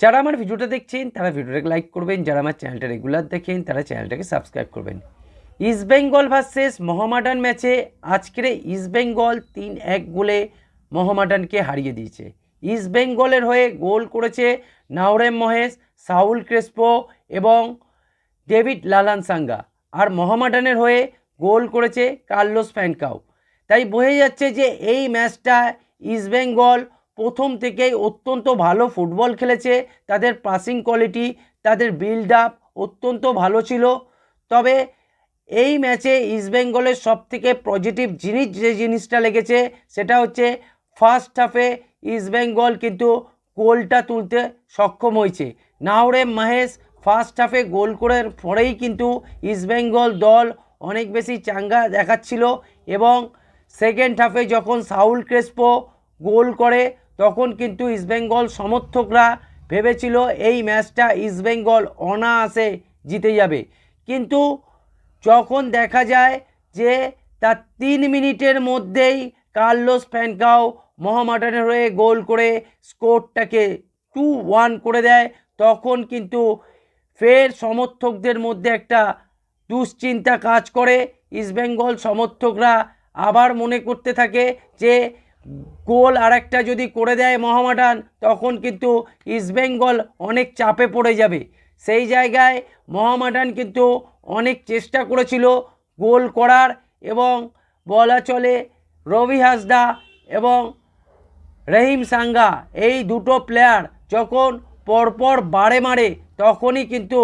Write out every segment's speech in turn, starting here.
যারা আমার ভিডিওটা দেখছেন, তারা ভিডিওটাকে লাইক করবেন। যারা আমার চ্যানেলটা রেগুলার দেখেন, তারা চ্যানেলটাকে সাবস্ক্রাইব করবেন। ইস্ট বেঙ্গল ভার্সেস মোহামেডান ম্যাচে আজকের ইস্ট বেঙ্গল তিন এক গোলে মোহামেডানকে হারিয়ে দিয়েছে। ইস্ট বেঙ্গলের হয়ে গোল করেছে নাওরেম মহেশ সাউল ক্রেসপো এবং ডেভিড লালান সাঙ্গা আর মোহামেডানের হয়ে গোল করেছে কার্লোস ফ্যানকাও তাই বোঝা যাচ্ছে যে এই ম্যাচটা ইস্টবেঙ্গল প্রথম থেকেই অত্যন্ত ভালো ফুটবল খেলেছে, তাদের পাসিং কোয়ালিটি তাদের বিল্ড আপ অত্যন্ত ভালো ছিল। তবে এই ম্যাচে ইস্টবেঙ্গলের সবথেকে পজিটিভ জিনিস যে জিনিসটা লেগেছে, সেটা হচ্ছে ফার্স্ট হাফে ইস্টবেঙ্গল কিন্তু গোলটা তুলতে সক্ষম হয়েছে। নাওরে মাহেশ ফার্স্ট হাফে গোল করার পরেই কিন্তু ইস্টবেঙ্গল দল অনেক বেশি চাঙ্গা দেখাচ্ছিল এবং সেকেন্ড হাফে যখন সাউল ক্রেসপো গোল করে তখন কিন্তু ইস্টবেঙ্গল সমর্থকরা ভেবেছিল এই ম্যাচটা ইস্টবেঙ্গল অনায়াসে জিতে যাবে। কিন্তু যখন দেখা যায় যে তার তিন মিনিটের মধ্যেই কার্লোস ফ্যানকাও মোহামেডানের হয়ে গোল করে স্কোরটাকে টু ওয়ান করে দেয়, তখন কিন্তু ফের সমর্থকদের মধ্যে একটা দুশ্চিন্তা কাজ করে। ইস্টবেঙ্গল সমর্থকরা আবার মনে করতে থাকে যে গোল আর একটা যদি করে দেয় মোহামেডান তখন কিন্তু ইস্টবেঙ্গল অনেক চাপে পড়ে যাবে। সেই জায়গায় মোহামেডান কিন্তু অনেক চেষ্টা করেছিল গোল করার এবং বলা চলে রবি হাসদা এবং রহিম সাঙ্গা, এই দুটো প্লেয়ার যখন পরপর বারে মারে, তখনই কিন্তু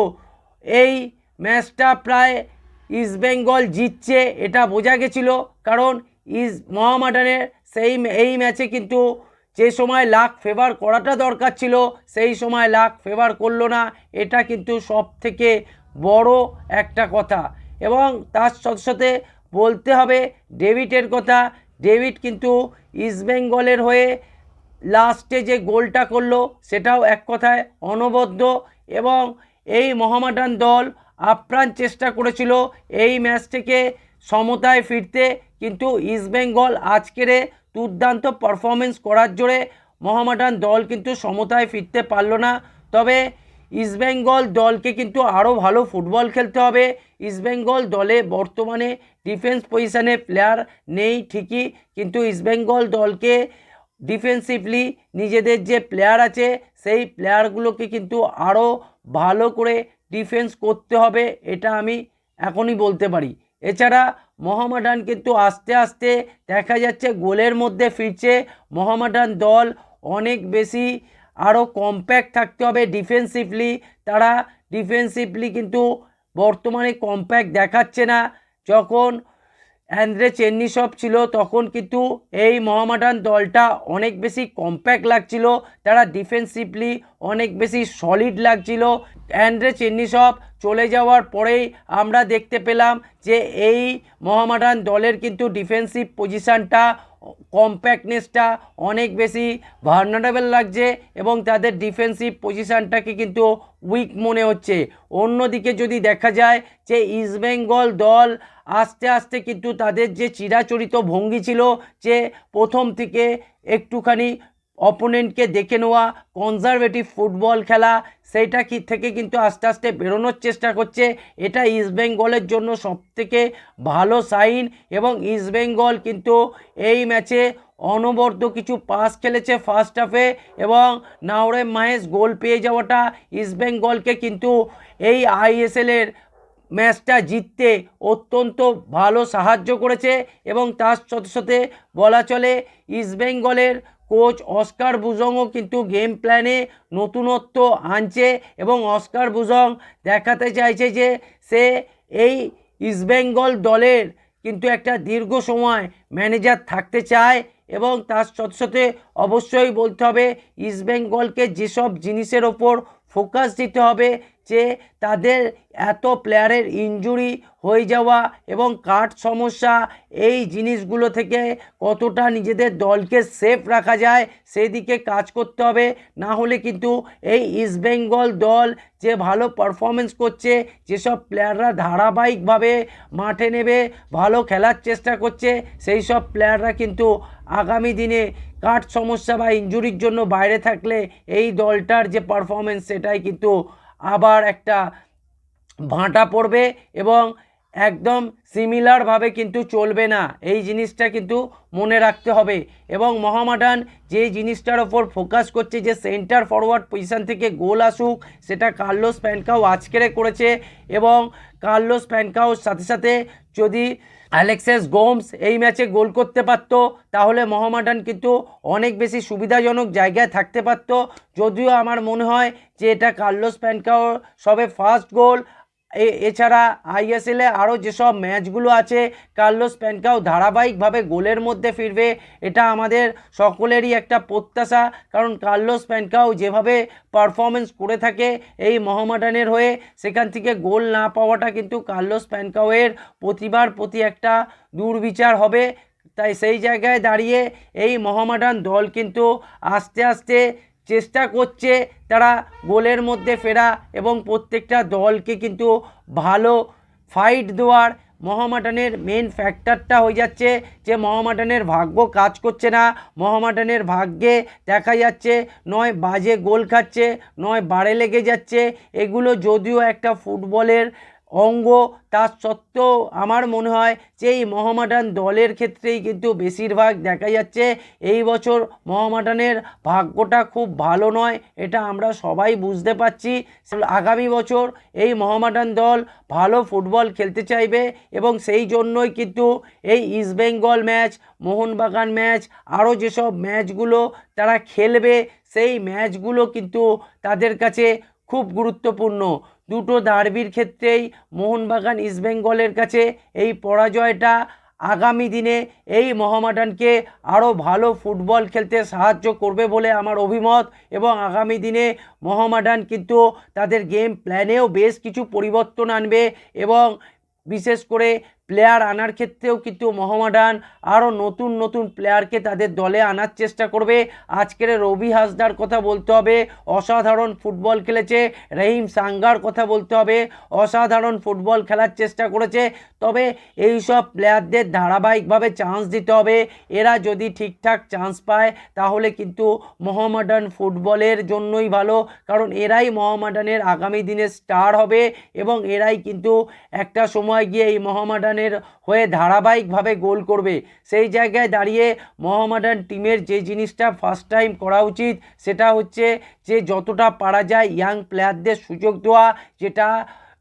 এই ম্যাচটা প্রায় ইস্টবেঙ্গল জিতছে, এটা বোঝা গেছিল। কারণ ইস মোহামেডানের সেই এই ম্যাচে কিন্তু যে সময় লাখ ফেভার করাটা দরকার ছিল, সেই সময় লাখ ফেভার করল না। এটা কিন্তু সব থেকে বড় একটা কথা। এবং তার সাথে সাথে বলতে হবে ডেভিডের কথা। ডেভিড কিন্তু ইস্টবেঙ্গলের হয়ে লাস্টে যে গোলটা করল, সেটাও এক কথায় অনবদ্য। এবং এই মোহামেডান দল আপ্রাণ চেষ্টা করেছিল এই ম্যাচ থেকে সমতায় ফিরতে। কিন্তু ইস্টবেঙ্গল আজকের দুর্দান্ত পারফরমেন্স করার জোরে মোহামেডান দল কিন্তু সমতায় ফিরতে পারল না। তবে ইস্টবেঙ্গল দলকে কিন্তু আরও ভালো ফুটবল খেলতে হবে। ইস্টবেঙ্গল দলে বর্তমানে ডিফেন্স পজিশানে প্লেয়ার নেই ঠিকই, কিন্তু ইস্টবেঙ্গল দলকে ডিফেন্সিভলি নিজেদের যে প্লেয়ার আছে, সেই প্লেয়ারগুলোকে কিন্তু আরও ভালো করে ডিফেন্স করতে হবে, এটা আমি এখনই বলতে পারি। এছাড়া মোহামেডান কিন্তু আস্তে আস্তে দেখা যাচ্ছে গোলের মধ্যে ফিরছে। মোহামেডান দল অনেক বেশি আরও কম্প্যাক্ট থাকতে হবে ডিফেন্সিভলি তারা ডিফেন্সিভলি কিন্তু বর্তমানে কম্প্যাক্ট দেখাচ্ছে না। যখন অ্যান্দ্রে চেন্নি সব ছিল, তখন কিন্তু এই মহামাডান দলটা অনেক বেশি কম্প্যাক্ট লাগছিল, তারা ডিফেন্সিভলি অনেক বেশি সলিড লাগছিল। অ্যান্ড্রে চেন্নিসব চলে যাওয়ার পরেই আমরা দেখতে পেলাম যে এই মহামাডান দলের কিন্তু ডিফেন্সিভ পজিশানটা কম্প্যাক্টনেসটা অনেক বেশি ভার্নারেবল লাগছে এবং তাদের ডিফেন্সিভ পজিশানটাকে কিন্তু উইক মনে হচ্ছে। অন্যদিকে যদি দেখা যায় যে ইস্টবেঙ্গল দল আস্তে আস্তে কিন্তু তাদের যে চিরাচরিত ভঙ্গি ছিল যে প্রথম থেকে একটুখানি অপোনেন্টকে দেখে নেওয়া কনজারভেটিভ ফুটবল খেলা, সেইটা কি থেকে কিন্তু আস্তে আস্তে বেরোনোর চেষ্টা করছে, এটা ইস্টবেঙ্গলের জন্য সবথেকে ভালো সাইন এবং ইস্টবেঙ্গল কিন্তু এই ম্যাচে অনবদ্য কিছু পাস খেলেছে ফার্স্ট হাফে এবং নাওরে মাহেশ গোল পেয়ে যাওয়াটা ইস্টবেঙ্গলকে কিন্তু এই আইএসএলের ম্যাচটা জিততে অত্যন্ত ভালো সাহায্য করেছে এবং তার সাথে সাথে বলা চলে ইস্টবেঙ্গলের কোচ অস্কার বুজংও কিন্তু গেম প্ল্যানে নতুনত্ব আনছে এবং অস্কার বুজং দেখাতে চাইছে যে সে এই ইস্টবেঙ্গল দলের কিন্তু একটা দীর্ঘ সময় ম্যানেজার থাকতে চায় এবং তার সাথে সাথে অবশ্যই বলতে হবে ইস্টবেঙ্গলকে যেসব জিনিসের ওপর ফোকাস দিতে হবে যে তাদের এত প্লেয়ারের ইনজুরি হয়ে যাওয়া এবং কাঠ সমস্যা, এই জিনিসগুলো থেকে কতটা নিজেদের দলকে সেফ রাখা যায় সেদিকে কাজ করতে হবে। না হলে কিন্তু এই ইস্টবেঙ্গল দল যে ভালো পারফরমেন্স করছে, যেসব প্লেয়াররা ধারাবাহিকভাবে মাঠে নেবে, ভালো খেলার চেষ্টা করছে সেই সব প্লেয়াররা কিন্তু আগামী দিনে কাঠ সমস্যা বা ইঞ্জুরির জন্য বাইরে থাকলে এই দলটার যে পারফরমেন্স সেটাই কিন্তু আবার একটা ভাঁটা পড়বে এবং একদম সিমিলারভাবে কিন্তু চলবে না। এই জিনিসটা কিন্তু মনে রাখতে হবে। এবং মহামাডান যে জিনিসটার ওপর ফোকাস করছে, যে সেন্টার ফরওয়ার্ড পজিশান থেকে গোল আসুক, সেটা কার্লোস প্যানকাও আজকেরে করেছে। এবং কার্লোস প্যানকাওর সাথে সাথে যদি অ্যালেক্সেস গোমস এই ম্যাচে গোল করতে পারত, তাহলে মহামাডান কিন্তু অনেক বেশি সুবিধাজনক জায়গায় থাকতে পারত। যদিও আমার মনে হয় যে এটা কার্লোস প্যানকাও সবে ফার্স্ট গোল এছাড়া আইএসএলে আরও যেসব ম্যাচগুলো আছে, কার্লোস প্যানকাও ধারাবাহিকভাবে গোলের মধ্যে ফিরবে, এটা আমাদের সকলেরই একটা প্রত্যাশা। কারণ কার্লোস প্যানকাও যেভাবে পারফরমেন্স করে থাকে এই মহামাডানের হয়ে, সেখান থেকে গোল না পাওয়াটা কিন্তু কার্লোস প্যানকাওয়ের প্রতিভার প্রতি একটা দুর্বিচার হবে। তাই সেই জায়গায় দাঁড়িয়ে এই মহামাডান দল কিন্তু আস্তে আস্তে চেষ্টা করছে তারা গোলের মধ্যে ফেরা এবং প্রত্যেকটা দলকে কিন্তু ভালো ফাইট দেওয়ার। মহামাডানের মেন ফ্যাক্টরটা হয়ে যাচ্ছে যে মহামাডানের ভাগ্য কাজ করছে না। মহামাডানের ভাগ্যে দেখা যাচ্ছে নয় বাজে গোল খাচ্ছে, নয় বাড়ে লেগে যাচ্ছে। এগুলো যদিও একটা ফুটবলের অঙ্গ তা সত্ত্বেও আমার মনে হয় যে এই মহামাডান দলের ক্ষেত্রেই কিন্তু বেশিরভাগ দেখা যাচ্ছে এই বছর মহামাডানের ভাগ্যটা খুব ভালো নয়, এটা আমরা সবাই বুঝতে পারছি। আগামী বছর এই মহামাডান দল ভালো ফুটবল খেলতে চাইবে এবং সেই জন্যই কিন্তু এই ইস্টবেঙ্গল ম্যাচ, মোহনবাগান ম্যাচ, আরও যেসব ম্যাচগুলো তারা খেলবে, সেই ম্যাচগুলো কিন্তু তাদের কাছে খুব গুরুত্বপূর্ণ। দুটো দার্বির ক্ষেত্রেই মোহনবাগান ইস্টবেঙ্গলের কাছে এই পরাজয়টা আগামী দিনে এই মহামাডানকে আরও ভালো ফুটবল খেলতে সাহায্য করবে বলে আমার অভিমত এবং আগামী দিনে মহামাডান কিন্তু তাদের গেম প্ল্যানেও বেশ কিছু পরিবর্তন আনবে এবং বিশেষ করে প্লেয়ার আনার ক্ষেত্রেও কিন্তু মহামাডান আরও নতুন নতুন প্লেয়ারকে তাদের দলে আনার চেষ্টা করবে। আজকের রবি হাসদার কথা বলতে হবে, অসাধারণ ফুটবল খেলেছে, রহিম সাঙ্গার কথা বলতে হবে, অসাধারণ ফুটবল খেলার চেষ্টা করেছে। তবে এই সব প্লেয়ারদের ধারাবাহিকভাবে চান্স দিতে হবে। এরা যদি ঠিকঠাক চান্স পায়, তাহলে কিন্তু মহামাডান ফুটবলের জন্যই ভালো, কারণ এরাই মহামাডানের আগামী দিনে স্টার হবে এবং এরাই কিন্তু একটা সময় গিয়ে এই মহামাডানের হয়ে ধারাবাহিকভাবে গোল করবে। সেই জায়গায় দাঁড়িয়ে মহামাডান টিমের যে জিনিসটা ফার্স্ট টাইম করা উচিত, সেটা হচ্ছে যে যতটা পারা যায় ইয়াং প্লেয়ারদের সুযোগ দেওয়া, যেটা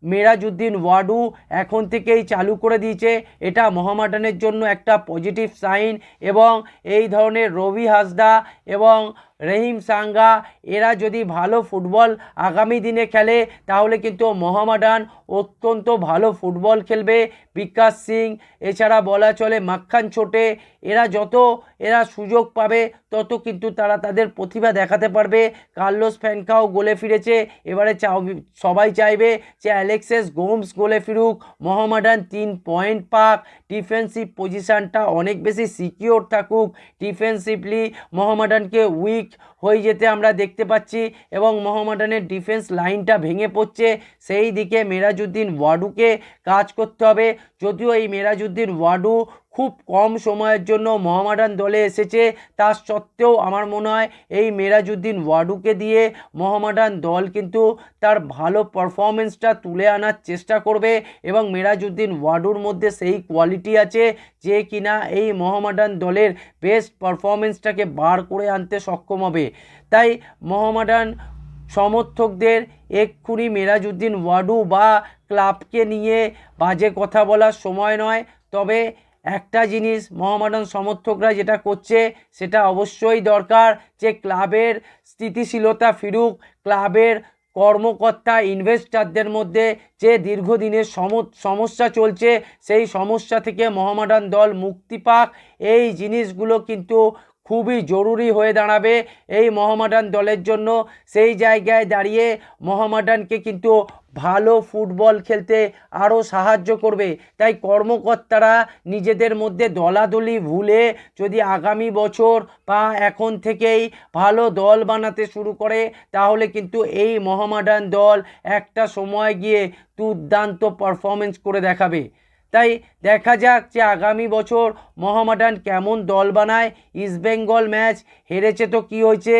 মেরাজউদ্দিন ওয়াডু এখন থেকেই চালু করে দিয়েছে। এটা মহামাডানের জন্য একটা পজিটিভ সাইন এবং এই ধরনের রবি হাসদা এবং রহিম সাঙ্গা, এরা যদি ভালো ফুটবল আগামী দিনে খেলে, তাহলে কিন্তু মহামাডান অত্যন্ত ভালো ফুটবল খেলবে। বিকাশ সিং, এছাড়া বলা চলে মাক্খান ছোটে, এরা যত এরা সুযোগ পাবে, তত কিন্তু তারা তাদের প্রতিভা দেখাতে পারবে। কার্লোস ফ্যানকাও গোলে ফিরেছে, এবারে চাও, সবাই চাইবে যে অ্যালেক্সেস গোমস গোলে ফিরুক। মহামাডান তিন পয়েন্ট পাক, ডিফেন্সিভ পজিশানটা অনেক বেশি সিকিওর থাকুক। ডিফেন্সিভলি মহামাডানকে উইক হয়ে যেতে আমরা দেখতে পাচ্ছি এবং মহামাডানের ডিফেন্স লাইনটা ভেঙে পড়ছে। সেই দিকে মেরাজুদ্দিন ওয়াডুকে কাজ করতে হবে। যদিও এই মেরাজুদ্দিন ওয়াডু খুব কম সময়ের জন্য মহামাডান দলে এসেছে। তা সত্ত্বেও আমার মনে হয় এই মেরাজুদ্দিন ওয়াডুকে দিয়ে মহামাডান দল কিন্তু তার ভালো পারফরমেন্সটা তুলে আনার চেষ্টা করবে এবং মেরাজুদ্দিন ওয়াডুর মধ্যে সেই কোয়ালিটি আছে যে কিনা এই মহামাডান দলের বেস্ট পারফরমেন্সটাকে বার করে আনতে সক্ষম হবে। তাই মহামাডান সমর্থকদের এক্ষুনি মেরাজুদ্দিন ওয়াডু বা ক্লাবকে নিয়ে বাজে কথা বলার সময় নয়, তবে একটা জিনিস মহামাডান সমর্থকরা যেটা করছে, সেটা অবশ্যই দরকার যে ক্লাবের স্থিতিশীলতা ফিরুক, ক্লাবের কর্মকর্তা ইনভেস্টারদের মধ্যে যে দীর্ঘদিনের সম- সমস্যা চলছে, সেই সমস্যা থেকে মহামাডান দল মুক্তি পাক। এই জিনিসগুলো কিন্তু খুবই জরুরি হয়ে দাঁড়াবে এই মোহামেডান দলের জন্য। সেই জায়গায় দাঁড়িয়ে মোহামেডানকে কিন্তু ভালো ফুটবল খেলতে আরও সাহায্য করবে। তাই কর্মকর্তারা নিজেদের মধ্যে দলাদলি ভুলে যদি আগামী বছর বা এখন থেকেই ভালো দল বানাতে শুরু করে, তাহলে কিন্তু এই মোহামেডান দল একটা সময় গিয়ে দুর্দান্ত পারফরমেন্স করে দেখাবে। তাই দেখা যাক যে আগামী বছর মহামাডান কেমন দল বানায়। ইস্টবেঙ্গল ম্যাচ হেরেছে তো কি হয়েছে?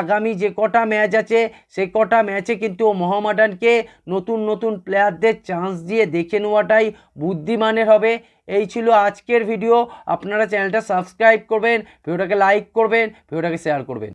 আগামী যে কটা ম্যাচ আছে, সে কটা ম্যাচে কিন্তু মহামাডানকে নতুন নতুন প্লেয়ারদের চান্স দিয়ে দেখে নেওয়াটাই বুদ্ধিমানের হবে। এই ছিল আজকের ভিডিও। আপনারা চ্যানেলটা সাবস্ক্রাইব করবেন, ভিডিওটাকে লাইক করবেন, ভিডিওটাকে শেয়ার করবেন।